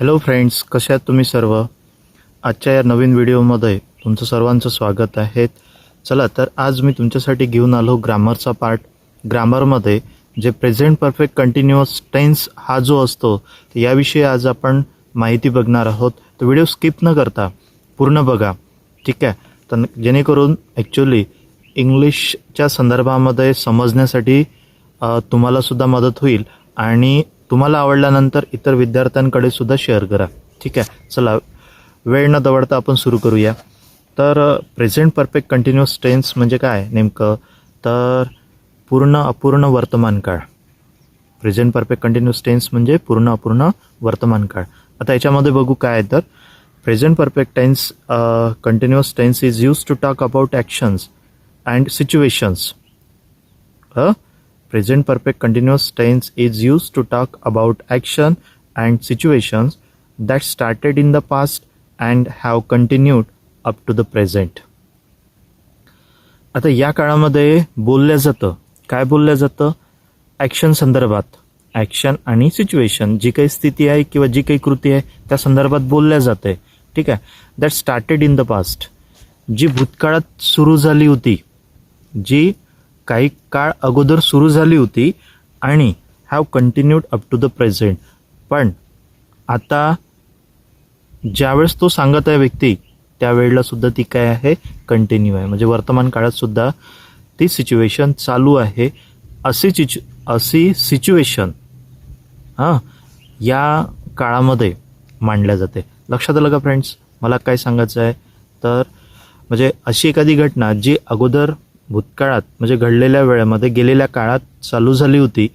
Hello friends कसे आहात तुम्ही सर्व? आजच्या या नवीन व्हिडिओमध्ये तुमचं सर्वांचं स्वागत आहे. चला तर आज मी तुमच्यासाठी घेऊन आलो ग्रामरचा पार्ट. ग्रामरमध्ये जे प्रेझेंट परफेक्ट कंटिन्युअस टेन्स हा जो असतो याविषयी आज आपण माहिती बघणार आहोत. तर व्हिडिओ स्किप न करता पूर्ण बघा. ठीक आहे? तर जेणेकरून ॲक्च्युली इंग्लिशच्या संदर्भामध्ये समजण्यासाठी तुम्हालासुद्धा मदत होईल. आणि तुम्हाला आवडल्यानंतर इतर विद्यार्थ्यांकडे सुद्धा शेअर करा. ठीक आहे? चला वेळ न दवडता आपण सुरू करूया. तर प्रेझेंट परफेक्ट कंटिन्युअस टेन्स म्हणजे काय नेमकं? तर पूर्ण अपूर्ण वर्तमान काळ. प्रेझेंट परफेक्ट कंटिन्युअस टेन्स म्हणजे पूर्ण अपूर्ण वर्तमान काळ. आता याच्यामध्ये बघू काय आहे तर present perfect tense continuous tense is use to talk about actions and situations present perfect continuous tense is used to talk about action and situations that started in the past and have continued up to the present. आता या काळामध्ये बोलल्या जातं काय बोलल्या जातं action संदर्भात action आणि सिच्युएशन जी काही स्थिती आहे किंवा जी काही कृती आहे त्या संदर्भात बोलल्या जाते ठीक आहे that started in the past जी भूतकाळात सुरू झाली होती जी काही काळ अगोदर सुरू झाली होती आणि have continued up to the present पण आता ज्यावेळेस तो सांगत आहे व्यक्ती त्यावेळेला सुद्धा ती काय आहे? कंटिन्यू आहे. म्हणजे वर्तमान काळात सुद्धा ती सिच्युएशन चालू आहे. अशी चिच अशी सिच्युएशन हां या काळामध्ये मांडल्या जाते. लक्षात आलं का फ्रेंड्स मला काय सांगायचं आहे? तर म्हणजे अशी एखादी घटना जी अगोदर भूतकाळात म्हणजे घडलेल्या वेळेमध्ये गेलेल्या काळात चालू झाली होती.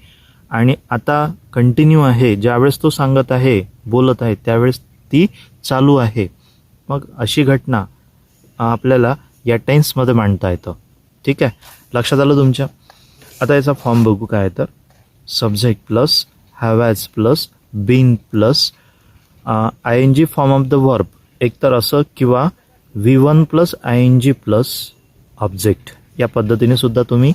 आणि आता कंटिन्यू आहे. ज्यावेळेस तो सांगत आहे बोलत आहे त्यावेळेस ती चालू आहे. मग अशी घटना आपल्याला या टेन्समध्ये मांडता येतं. ठीक आहे? लक्षात आलं तुमच्या? आता याचा फॉर्म बघू काय आहे तर. Subject plus have has plus been plus I N G form of the verb एकतर असं किंवा V one plus I N G plus object या पद्धतीने सुद्धा तुम्ही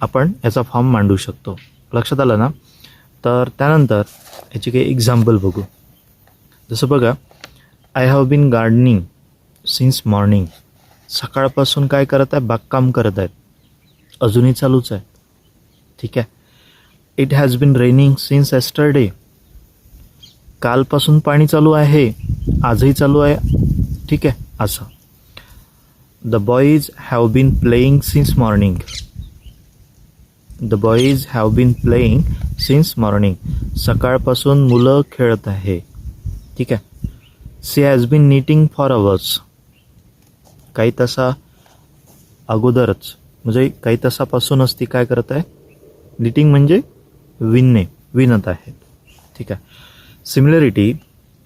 आपण याचा फॉर्म मांडू शकतो. लक्षात आलं ना? तर त्यानंतर याची काही एक्झाम्पल बघू. जसं बघा I have been gardening since morning सकाळपासून काय करत आहे? बागकाम करत आहेत. अजूनही चालूच आहे. ठीक आहे? It has been raining since yesterday कालपासून पाणी चालू आहे. आजही चालू आहे. ठीक आहे? असं. The boys have been playing since morning the boys have been playing since morning सकाळपासून मुलं खेळत आहे. ठीक आहे? She has been knitting for hours काही तासा अगोदरच. म्हणजे काही तासापासूनच ती काय करत आहे? निटिंग म्हणजे विनने विनत आहे. ठीक आहे? Similarity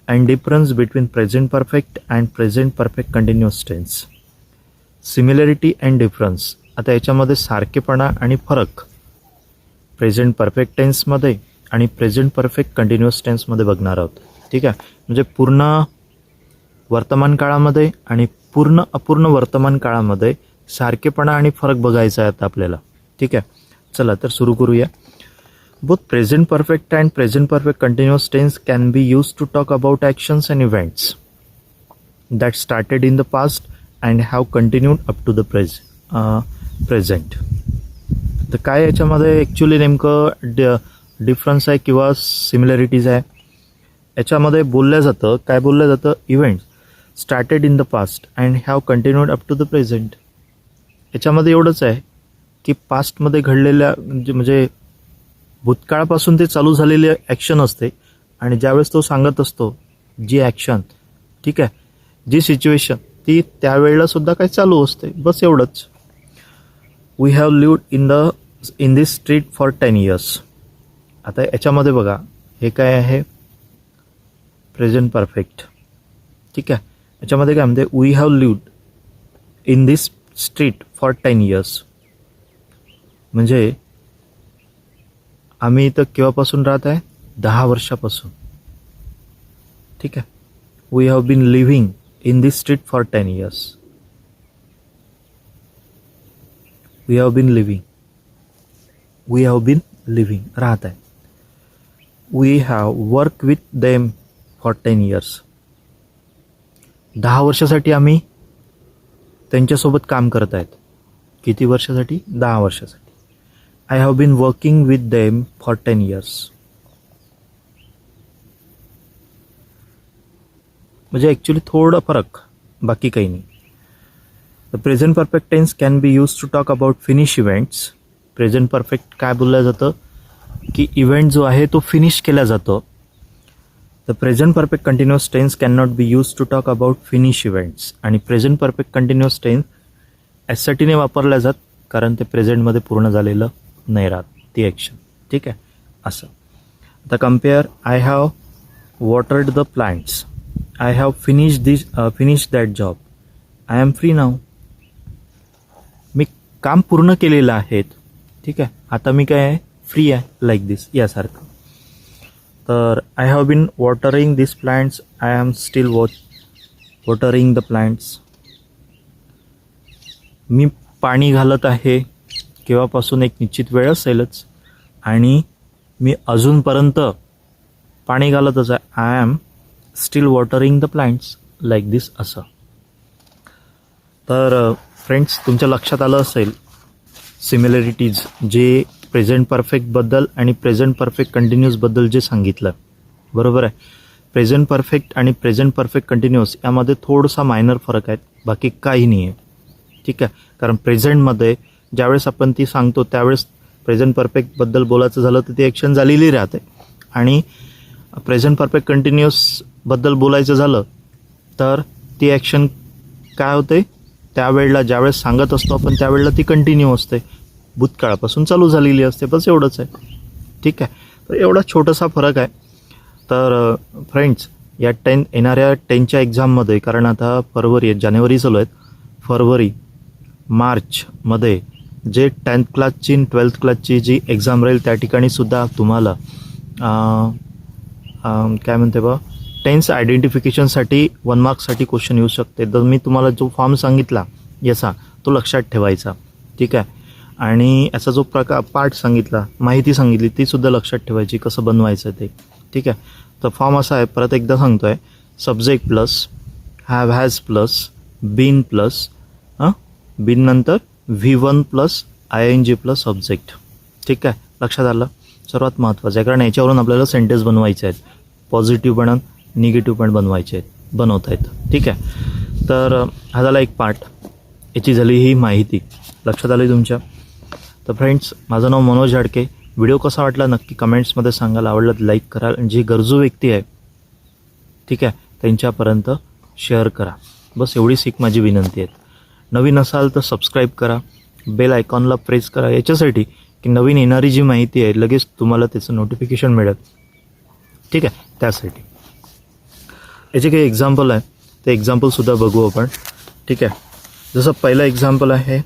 and difference between present perfect and present perfect continuous tense similarity and difference. आता याच्यामध्ये सारखेपणा आणि फरक. प्रेझेंट परफेक्ट टेन्समध्ये आणि प्रेझेंट परफेक्ट कंटिन्युअस टेन्समध्ये बघणार आहोत. ठीक आहे? म्हणजे पूर्ण वर्तमान काळामध्ये आणि पूर्ण अपूर्ण वर्तमान काळामध्ये सारखेपणा आणि फरक बघायचा आहे आता आपल्याला. ठीक आहे? चला तर सुरू करूया. Both present perfect and present perfect continuous tense can be use to talk about actions and events that started in the past and have continued up to the present present तर काय याच्यामध्ये ॲक्च्युली नेमकं ड difference आहे किंवा similarities आहे? याच्यामध्ये बोललं जातं काय बोललं जातं? Events started in the past and have continued up to the present याच्यामध्ये एवढंच आहे की पास्टमध्ये घडलेल्या म्हणजे, म्हणजे भूतकाळापासून ते चालू झालेले ॲक्शन असते आणि ज्यावेळेस तो सांगत असतो जी ॲक्शन ठीक आहे? जी सिच्युएशन ती त्यावेळेला सुद्धा काही चालू असते. बस एवढंच. We have lived in the in this street for ten years आता याच्यामध्ये बघा हे काय आहे? प्रेझेंट परफेक्ट ठीक आहे? याच्यामध्ये काय म्हणते? We have lived in this street for ten years म्हणजे आम्ही इथं केव्हापासून राहत आहे? दहा वर्षापासून. ठीक आहे? We have been living in this street for ten years we have been living we have been living राहत आहे. We have work with them for ten years दहा वर्षासाठी आम्ही त्यांच्यासोबत काम करत आहेत. किती वर्षासाठी? दहा वर्षासाठी. I have been working with them for ten years म्हणजे ॲक्च्युली थोडं फरक बाकी काही नाही. The present perfect tense can be use to talk about finish events present perfect काय बोललं जातं? की इव्हेंट जो आहे तो फिनिश केला जातो. The present perfect continuous tense can not be use to talk about finish events आणि प्रेझेंट परफेक्ट कंटिन्युअस टेन्स यासाठी वापरल्या जात कारण ते प्रेझेंटमध्ये पूर्ण झालेलं नाही राहत. ती ॲक्शन ठीक आहे? असं. आता compare I have watered the plants I have finish uh, finish that job I am free now मी काम पूर्ण केलेलं आहे ठीक आहे? आता मी काय आहे? फ्री आहे लाईक दिस यासारखं. तर I have been watering this plants I am still watch watering the plants मी पाणी घालत आहे. केव्हापासून एक निश्चित वेळ असेलच. आणि मी अजूनपर्यंत पाणी घालतच आहे. I am still watering the plants like this असं. तर फ्रेंड्स तुमच्या लक्षात आलं असेल सिमिलॅरिटीज जे प्रेझेंट परफेक्टबद्दल आणि प्रेझेंट परफेक्ट कंटिन्युअसबद्दल जे सांगितलं. बरोबर आहे? प्रेझेंट परफेक्ट आणि प्रेझेंट परफेक्ट कंटिन्युअस यामध्ये थोडासा मायनर फरक आहे बाकी काही नाही आहे ठीक आहे? कारण प्रेझेंटमध्ये ज्यावेळेस आपण ती सांगतो त्यावेळेस प्रेझेंट परफेक्टबद्दल बोलायचं झालं तर ती ॲक्शन झालेली राहते. आणि प्रेझेंट परफेक्ट बद्दल बोलायचं झालं तर ती ॲक्शन काय होते? त्यावेळेला ज्यावेळेस सांगत असतो आपण त्यावेळेला ती कंटिन्यू असते. भूतकाळापासून चालू झालेली असते बस एवढंच आहे. ठीक आहे? तर एवढा छोटासा फरक आहे. तर फ्रेंड्स या टेन येणाऱ्या टेनच्या एक्झाममध्ये कारण आता फरवरी आहे जानेवारी चालू आहेत. फरवरी मार्चमध्ये जे टेन्थ क्लासची ट्वेल्थ क्लासची जी एक्झाम राहील त्या ठिकाणी सुद्धा तुम्हाला काय म्हणते बा टेन्स आयडेंटिफिकेशनसाठी वन मार्कसाठी क्वेश्चन येऊ शकते. तर मी तुम्हाला जो फॉर्म सांगितला याचा तो लक्षात ठेवायचा. ठीक आहे? आणि याचा जो प्रकार पार्ट सांगितला माहिती सांगितली ती सुद्धा लक्षात ठेवायची कसं बनवायचं ते. ठीक आहे? तर फॉर्म असा आहे परत एकदा सांगतो आहे subject plus have has plus been plus हां बीन नंतर V one plus I N G plus subject ठीक आहे? लक्षात आलं? सर्वात महत्त्वाचं आहे कारण याच्यावरून आपल्याला सेंटेन्स बनवायचे आहेत. पॉझिटिव्ह बनन निगेटिव्ह पण बनवायचे आहेत बनवता येतं. ठीक आहे? तर हा झाला एक पार्ट. याची झाली ही माहिती. लक्षात आली तुमच्या? तर फ्रेंड्स माझं नाव मनोज झाडके व्हिडिओ कसा वाटला नक्की कमेंट्समध्ये सांगायला आवडलं लाईक करा. आणि जी गरजू व्यक्ती आहे ठीक आहे त्यांच्यापर्यंत शेअर करा. बस एवढीच एक माझी विनंती आहे. नवीन असाल तर सबस्क्राईब करा. बेल आयकॉनला प्रेस करा. याच्यासाठी की नवीन येणारी जी माहिती आहे लगेच तुम्हाला त्याचं नोटिफिकेशन मिळेल. ठीक आहे? त्यासाठी. याचे काही एक्झाम्पल आहे. ते एक्झाम्पलसुद्धा बघू आपण. ठीक आहे. जसं पहिलं एक्झाम्पल आहे.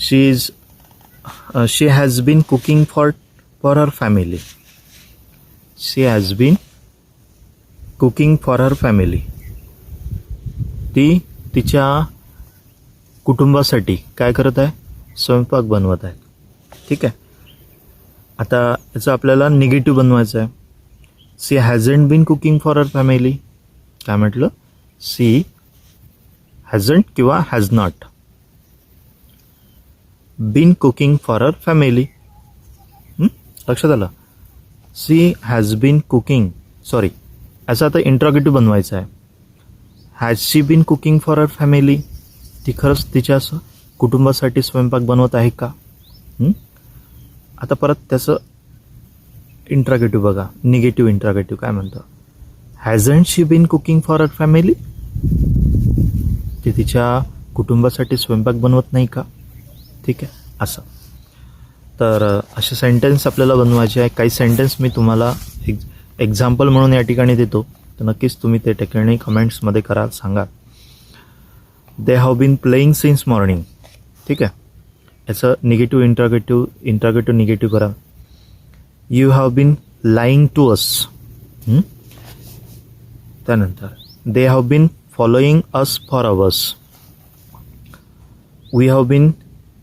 She is she has been cooking for for her family she has been cooking for her family ती तिच्या कुटुंबासाठी काय करत आहे? स्वयंपाक बनवत आहे. ठीक आहे. आता याचं आपल्याला निगेटिव्ह बनवायचं आहे. She hasn't been cooking for her family काय म्हटलं? सी हॅझंट किंवा has not been cooking for her family लक्षात आलं? She has been cooking sorry असं आता इंट्रॉगेटिव्ह बनवायचं आहे. Has she been cooking for her family ती खरंच तिच्या असं कुटुंबासाठी स्वयंपाक बनवत आहे का? आता परत त्याचं इंट्रागेटिव्ह बघा. निगेटिव्ह इंट्रागेटिव्ह काय म्हणतं? Hasn't she been cooking for her family ती तिच्या कुटुंबासाठी स्वयंपाक बनवत नाही का? ठीक आहे असं. तर असे सेंटेन्स आपल्याला बनवायचे आहे. काही सेंटेन्स मी तुम्हाला एक एक्झाम्पल म्हणून या ठिकाणी देतो. तर नक्कीच तुम्ही ते ठिकाणी कमेंट्समध्ये करा सांगा. They have been playing since morning ठीक आहे. याचं निगेटिव्ह इंट्रागेटिव्ह इंट्रागेटिव्ह निगेटिव्ह करा. You have been lying to us त्यानंतर they have been following us for hours we have been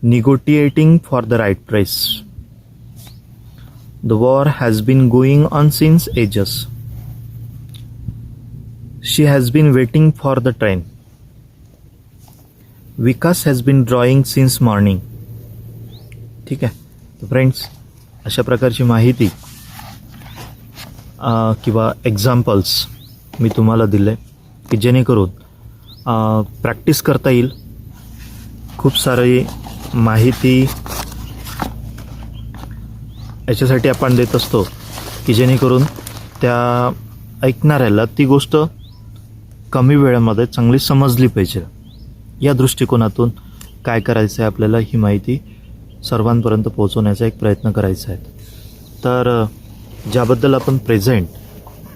negotiating for the right price. The war has been going on since ages. She has been waiting for the train Vikas has been drawing since morning ठीक आहे तर friends अशा प्रकारची माहिती किंवा examples मी तुम्हाला दिले की जेणेकरून प्रॅक्टिस करता येईल. खूप सारी माहिती याच्यासाठी आपण देत असतो की जेणेकरून त्या ऐकणाऱ्याला ती गोष्ट कमी वेळेमध्ये चांगली समजली पाहिजे. या दृष्टिकोनातून काय करायचं आहे आपल्याला ही माहिती सर्वांपर्यंत पोहोचवण्याचा एक प्रयत्न करायचा आहे. तर ज्याबद्दल आपण प्रेझेंट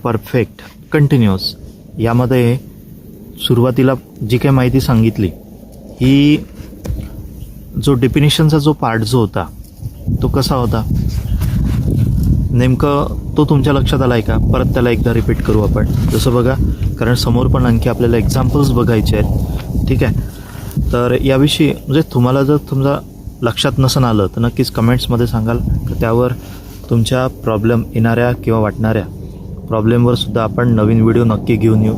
परफेक्ट कंटिन्युअस यामध्ये सुरुवातीला जी काही माहिती सांगितली ही जो डेफिनेशनचा जो पार्ट जो होता तो कसा होता? नेमकं तो तुमच्या लक्षात आला आहे का? परत त्याला एकदा रिपीट करू आपण. जसं बघा कारण समोर पण आणखी आपल्याला एक्झाम्पल्स बघायचे आहेत. ठीक आहे? तर याविषयी म्हणजे तुम्हाला जर तुमचा लक्षात नसन आलं तर नक्कीच कमेंट्समध्ये सांगाल. तर त्यावर तुमच्या प्रॉब्लेम येणाऱ्या किंवा वाटणाऱ्या प्रॉब्लेमवर सुद्धा आपण नवीन व्हिडिओ नक्की घेऊन येऊ.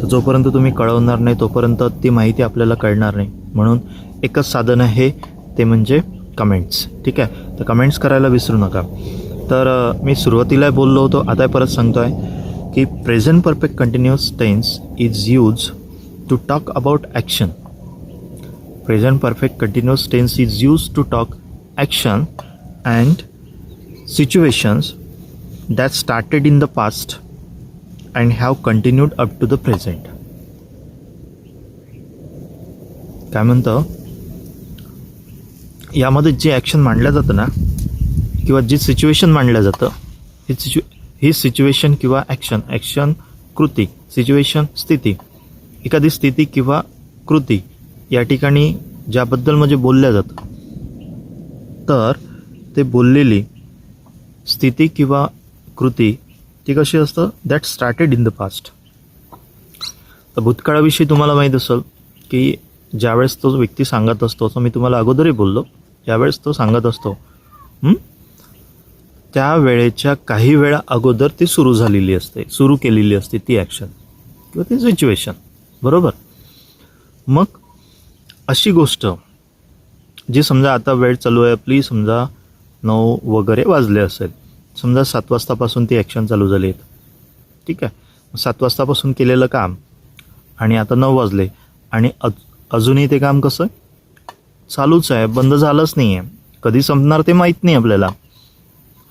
तर जोपर्यंत तुम्ही कळवणार नाही तोपर्यंत ती माहिती आपल्याला कळणार नाही. म्हणून एकच साधन आहे ते म्हणजे कमेंट्स. ठीक आहे? तर कमेंट्स करायला विसरू नका. तर मी सुरुवातीला बोललो होतो आता परत सांगतो आहे की present perfect continuous tense is use to talk about action Present perfect continuous tense is use to talk action and situations that started in the past and have continued up to the present. काय म्हणतं यामध्ये जे action मांडलं जातं ना किंवा जे situation मांडलं जातं ही सिच्यु ही सिच्युएशन किंवा ॲक्शन ॲक्शन कृती सिच्युएशन स्थिती एखादी स्थिती किंवा कृती या ठिकाणी ज्याबद्दल म्हणजे बोलल्या जातं. तर ते बोललेली स्थिती किंवा कृती ती कशी असतं? That started in the past तर भूतकाळाविषयी तुम्हाला माहीत असेल की ज्यावेळेस तो व्यक्ती सांगत असतो असं मी तुम्हाला अगोदरही बोललो ज्यावेळेस तो सांगत असतो त्या वेळेच्या काही वेळा अगोदर ती सुरू झालेली असते सुरू केलेली असते ती ॲक्शन किंवा ती सिच्युएशन बरोबर? मग अशी गोष्ट जी समजा आता वेळ चालू आहे आपली समजा नऊ वगैरे वाजले असेल. समजा सात वाजतापासून ती ॲक्शन चालू झाली आहेत. ठीक आहे? सात वाजतापासून केलेलं काम आणि आता नऊ वाजले. आणि अज अजूनही ते काम कसं? चालूच आहे बंद झालंच नाही आहे कधी संपणार ते माहीत नाही आपल्याला.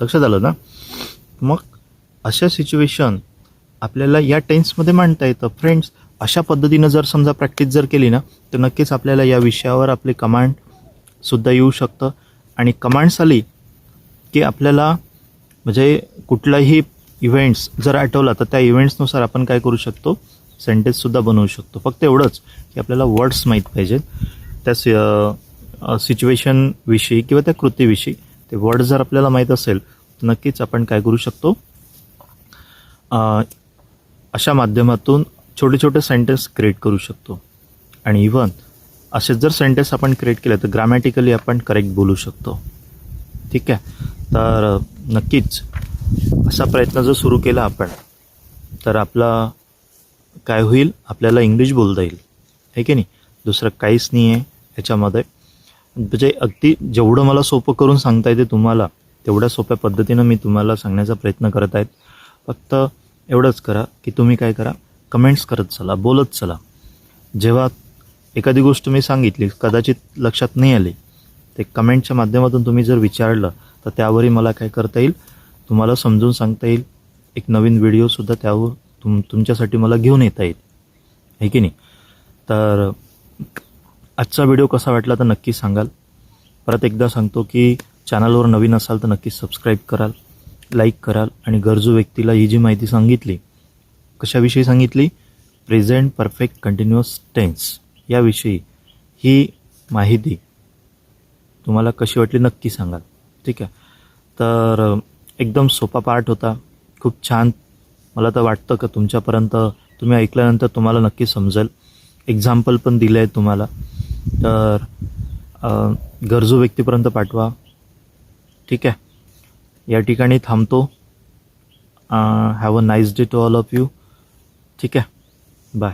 लक्षात आलं ना? मग अशा सिच्युएशन आपल्याला या टेन्समध्ये मांडता येतं. फ्रेंड्स अशा पद्धतीनं जर समजा प्रॅक्टिस जर केली ना तर नक्कीच आपल्याला या विषयावर आपले कमांडसुद्धा येऊ शकतं. आणि कमांड्स आली की आपल्याला म्हणजे कुठलाही इव्हेंट्स जर आठवला तर त्या इव्हेंट्सनुसार आपण काय करू शकतो? सेंटेन्ससुद्धा बनवू शकतो. फक्त एवढंच की आपल्याला वर्ड्स माहीत पाहिजेत. त्या सिच्युएशनविषयी किंवा त्या कृतीविषयी ते वर्ड जर आपल्याला माहीत असेल तर नक्कीच आपण काय करू शकतो? अशा माध्यमातून छोटे छोटे सेंटेन्स क्रिएट करू शकतो. आणि इवन असे जर सेंटेन्स आपण क्रिएट केले तर ग्रामॅटिकली आपण करेक्ट बोलू शकतो. ठीक आहे? तर नक्कीच असा प्रयत्न जर सुरू केला आपण तर आपला काय होईल? आपल्याला इंग्लिश बोलता येईल. आहे की नाही? दुसरं काहीच नाही आहे ह्याच्यामध्ये म्हणजे अगदी जेवढं मला सोपं करून सांगता येते तुम्हाला तेवढ्या सोप्या पद्धतीनं मी तुम्हाला सांगण्याचा प्रयत्न करत आहेत. फक्त एवढंच करा की तुम्ही काय करा? कमेंट्स करत चला बोलत चला. जेव्हा एखादी गोष्ट मी सांगितली कदाचित लक्षात नाही आली ते कमेंटच्या माध्यमातून तुम्ही जर विचारलं तर त्यावरही मला काय करता येईल? तुम्हाला समजून सांगता येईल. एक नवीन व्हिडिओसुद्धा त्यावर तुम तुमच्यासाठी मला घेऊन येता येईल. आहे की नाही? तर आजचा व्हिडिओ कसा वाटला तर नक्की सांगाल. परत एकदा सांगतो की चॅनलवर नवीन असाल तर नक्की सबस्क्राईब कराल लाईक कराल आणि गरजू व्यक्तीला ही जी माहिती सांगितली कशाविषयी सांगितली? प्रेझेंट परफेक्ट कंटिन्युअस टेन्स याविषयी ही माहिती तुम्हाला कशी वाटली नक्की सांगाल. ठीक आहे? तर एकदम सोपा पार्ट होता. खूप छान. मला तर वाटतं का तुमच्यापर्यंत तुम्ही ऐकल्यानंतर तुम्हाला नक्की समजेल. एक्झाम्पल पण दिले आहे तुम्हाला. तर गरजू व्यक्तीपर्यंत पाठवा. ठीक आहे? या ठिकाणी थांबतो. Have a nice day to all of you ठीक आहे बाय